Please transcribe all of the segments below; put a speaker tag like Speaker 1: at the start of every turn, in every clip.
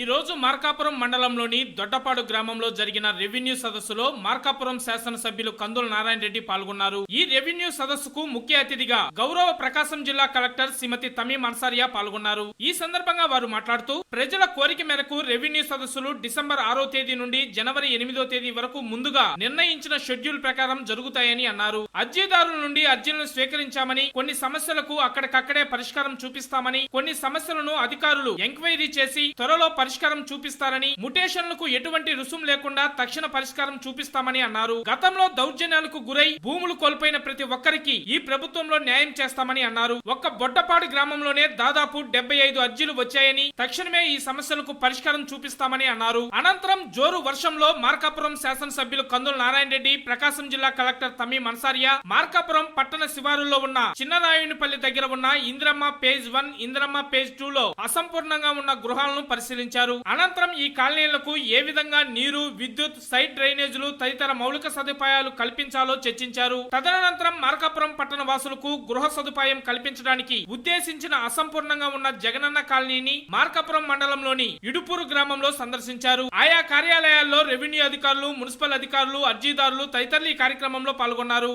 Speaker 1: ఈ రోజు మార్కాపురం మండలంలోని దొడ్డపాడు గ్రామంలో జరిగిన రెవెన్యూ సదస్సులో మార్కాపురం శాసనసభ్యులు కందుల నారాయణ రెడ్డి పాల్గొన్నారు. ఈ రెవెన్యూ సదస్సుకు ముఖ్య అతిథిగా గౌరవ ప్రకాశం జిల్లా కలెక్టర్ శ్రీమతి తమీం అన్సారియా పాల్గొన్నారు. ఈ సందర్భంగా వారు మాట్లాడుతూ ప్రజల కోరిక మేరకు రెవెన్యూ సదస్సులు డిసెంబర్ ఆరో తేదీ నుండి జనవరి ఎనిమిదో తేదీ వరకు ముందుగా నిర్ణయించిన షెడ్యూల్ ప్రకారం జరుగుతాయని అన్నారు. అర్జీదారుల నుండి అర్జీలను స్వీకరించామని కొన్ని సమస్యలకు అక్కడికక్కడే పరిష్కారం చూపిస్తామని కొన్ని సమస్యలను అధికారులు ఎంక్వైరీ చేసి త్వరలో పరిష్కారం చూపిస్తారని ముటేషన్లకు ఎటువంటి రుసుం లేకుండా తక్షణ పరిష్కారం చూపిస్తామని అన్నారు. గతంలో దౌర్జన్యాలకు గురై భూములు కోల్పోయిన ప్రతి ఒక్కరికి ఈ ప్రభుత్వంలో న్యాయం చేస్తామని అన్నారు. ఒక్క బొడ్డపాడు గ్రామంలోనే దాదాపు డెబ్బై ఐదు అర్జీలు వచ్చాయని తక్షణమే ఈ సమస్యలకు పరిష్కారం చూపిస్తామని అన్నారు. అనంతరం జోరు వర్షంలో మార్కాపురం శాసనసభ్యులు కందుల నారాయణ రెడ్డి ప్రకాశం జిల్లా కలెక్టర్ తమీం అన్సారియా మార్కాపురం పట్టణ శివారులో ఉన్న చిన్నరాయునిపల్లి దగ్గర ఉన్న Indramma page one Indramma page two లో అసంపూర్ణంగా ఉన్న గృహాలను పరిశీలించారు. అనంతరం ఈ కాలనీలకు ఏ విధంగా నీరు విద్యుత్ సైట్ డ్రైనేజీలు తదితర మౌలిక సదుపాయాలు కల్పించాలో చర్చించారు. తదనంతరం మార్కాపురం పట్టణ వాసులకు గృహ సదుపాయం కల్పించడానికి ఉద్దేశించిన అసంపూర్ణంగా ఉన్న జగనన్న కాలనీని మార్కాపురం మండలంలోని ఇడుపూరు గ్రామంలో సందర్శించారు. ఆయా కార్యాలయాల్లో రెవెన్యూ అధికారులు మున్సిపల్ అధికారులు అర్జీదారులు తదితరులు ఈ కార్యక్రమంలో పాల్గొన్నారు.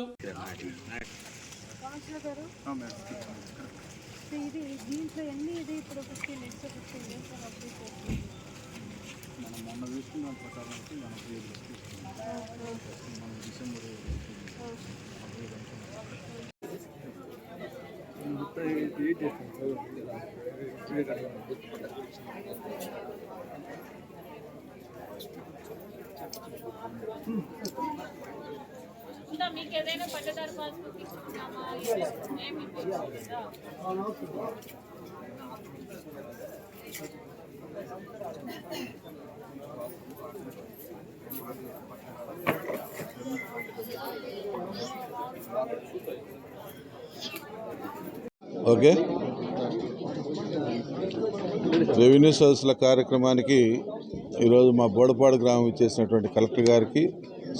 Speaker 2: సో ఇది దీంట్లో ఎన్ని ఇది? ఇప్పుడు fifteen next fifteen days update చేస్తుంది.
Speaker 3: మనం మొన్న చూసుకున్న ప్రకారం అయితే మనకి ఏడు లక్షలు మనం డిసెంబర్
Speaker 4: మీకు ఏదైనా పట్టదారు పాస్బుక్ ఏమి
Speaker 5: ఓకే. రెవెన్యూ సదస్సుల కార్యక్రమానికి ఈరోజు మా బోడపాడు గ్రామం ఇచ్చేసినటువంటి కలెక్టర్ గారికి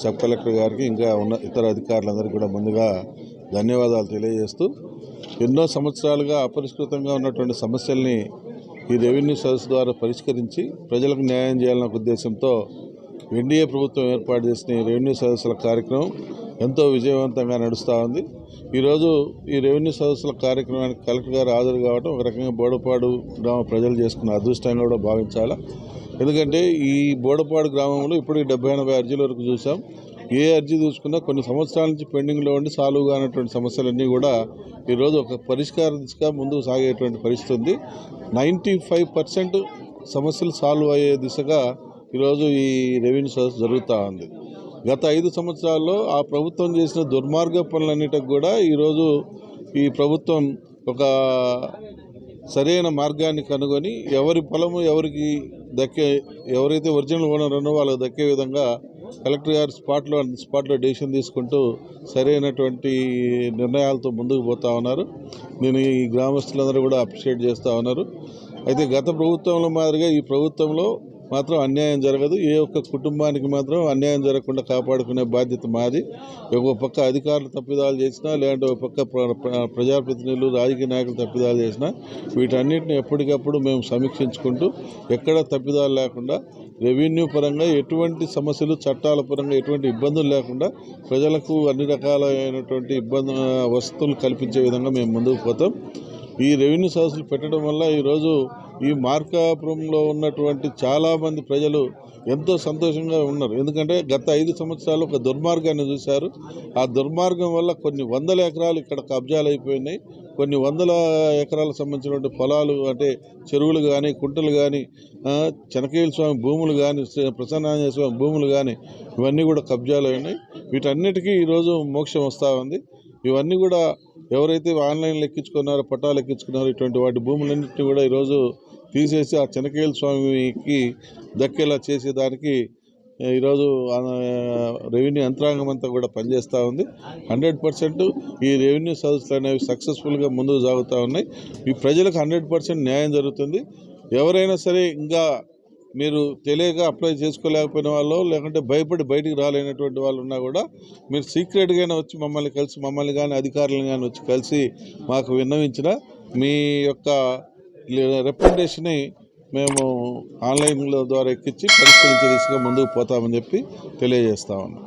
Speaker 5: సబ్ కలెక్టర్ గారికి ఇంకా ఉన్న ఇతర అధికారులందరికీ కూడా ముందుగా ధన్యవాదాలు తెలియజేస్తూ ఎన్నో సంవత్సరాలుగా అపరిష్కృతంగా ఉన్నటువంటి సమస్యల్ని ఈ రెవెన్యూ సదస్సు ద్వారా పరిష్కరించి ప్రజలకు న్యాయం చేయాలన్న ఉద్దేశంతో ఎన్డీఏ ప్రభుత్వం ఏర్పాటు చేసిన ఈ రెవెన్యూ సదస్సుల కార్యక్రమం ఎంతో విజయవంతంగా నడుస్తూ ఉంది. ఈరోజు ఈ రెవెన్యూ సదస్సుల కార్యక్రమానికి కలెక్టర్ గారు హాజరు కావడం ఒక రకంగా బోడపాడు గ్రామ ప్రజలు చేసుకున్న అదృష్టంగా కూడా భావించాలా. ఎందుకంటే ఈ బోడపాడు గ్రామంలో ఇప్పటికి డెబ్బై ఎనభై అర్జీల వరకు చూసాం. ఏ అర్జీ చూసుకున్నా కొన్ని సంవత్సరాల నుంచి పెండింగ్లో ఉండి సాల్వ్ కానటువంటి సమస్యలన్నీ కూడా ఈరోజు ఒక పరిష్కార దిశగా ముందుకు సాగేటువంటి పరిస్థితి ఉంది. నైంటీ ఫైవ్ పర్సెంట్ సమస్యలు సాల్వ్ అయ్యే దిశగా ఈరోజు ఈ రెవెన్యూ సదస్సు జరుగుతూ ఉంది. గత ఐదు సంవత్సరాల్లో ఆ ప్రభుత్వం చేసిన దుర్మార్గ పనులన్నిటికి కూడా ఈరోజు ఈ ప్రభుత్వం ఒక సరైన మార్గాన్ని కనుగొని ఎవరి పొలము ఎవరికి దక్కే ఎవరైతే ఒరిజినల్ ఓనర్ ఉన్నో వాళ్ళకి దక్కే విధంగా కలెక్టర్ గారు స్పాట్లో స్పాట్లో డెసిషన్ తీసుకుంటూ సరైనటువంటి నిర్ణయాలతో ముందుకు పోతా ఉన్నారు. నేను ఈ గ్రామస్తులందరూ కూడా అప్రిషియేట్ చేస్తూ ఉన్నారు. అయితే గత ప్రభుత్వంలో మాదిరిగా ఈ ప్రభుత్వంలో మాత్రం అన్యాయం జరగదు. ఏ ఒక్క కుటుంబానికి మాత్రం అన్యాయం జరగకుండా కాపాడుకునే బాధ్యత మాది. ఒక పక్క అధికారులు తప్పిదాలు చేసినా లేదంటే ఒక పక్క ప్రజాప్రతినిధులు రాజకీయ నాయకులు తప్పిదాలు చేసినా వీటన్నిటిని ఎప్పటికప్పుడు మేము సమీక్షించుకుంటూ ఎక్కడ తప్పిదాలు లేకుండా రెవెన్యూ పరంగా ఎటువంటి సమస్యలు చట్టాల పరంగా ఎటువంటి ఇబ్బందులు లేకుండా ప్రజలకు అన్ని రకాలైనటువంటి ఇబ్బంది వసతులు కల్పించే విధంగా మేము ముందుకు పోతాం. ఈ రెవెన్యూ సదస్సులు పెట్టడం వల్ల ఈరోజు ఈ మార్కాపురంలో ఉన్నటువంటి చాలామంది ప్రజలు ఎంతో సంతోషంగా ఉన్నారు. ఎందుకంటే గత ఐదు సంవత్సరాలు ఒక దుర్మార్గాన్ని చూశారు. ఆ దుర్మార్గం వల్ల కొన్ని వందల ఎకరాలు ఇక్కడ కబ్జాలు అయిపోయినాయి. కొన్ని వందల ఎకరాలకు సంబంధించినటువంటి పొలాలు అంటే చెరువులు కానీ కుంటలు కానీ చెనకేయుల స్వామి భూములు కానీ ప్రసన్నాంజ స్వామి భూములు కానీ ఇవన్నీ కూడా కబ్జాలు అయినాయి. వీటన్నిటికీ ఈరోజు మోక్షం వస్తూ ఉంది. ఇవన్నీ కూడా ఎవరైతే ఆన్లైన్లో ఎక్కించుకున్నారో పట్టాలు ఎక్కించుకున్నారో ఇటువంటి వాటి భూములన్నింటినీ కూడా ఈరోజు తీసేసి ఆ చెనకేయుల స్వామికి దక్కేలా చేసేదానికి ఈరోజు రెవెన్యూ యంత్రాంగం అంతా కూడా పనిచేస్తూ ఉంది. హండ్రెడ్ పర్సెంట్ ఈ రెవెన్యూ సదస్సులు అనేవి సక్సెస్ఫుల్గా ముందుకు సాగుతూ ఉన్నాయి. ఈ ప్రజలకు హండ్రెడ్ పర్సెంట్ న్యాయం జరుగుతుంది. ఎవరైనా సరే ఇంకా మీరు తెలియక అప్లై చేసుకోలేకపోయిన వాళ్ళు లేకుంటే భయపడి బయటికి రాలేనటువంటి వాళ్ళు ఉన్నా కూడా మీరు సీక్రెట్గానే వచ్చి మమ్మల్ని కలిసి మమ్మల్ని కానీ అధికారులను కానీ వచ్చి కలిసి మాకు విన్నవించిన మీ యొక్క రిప్రజెంటేషన్ని మేము ఆన్లైన్లో ద్వారా ఎక్కించి పరిష్కరించే దిశగా ముందుకు పోతామని చెప్పి తెలియజేస్తా ఉన్నాం.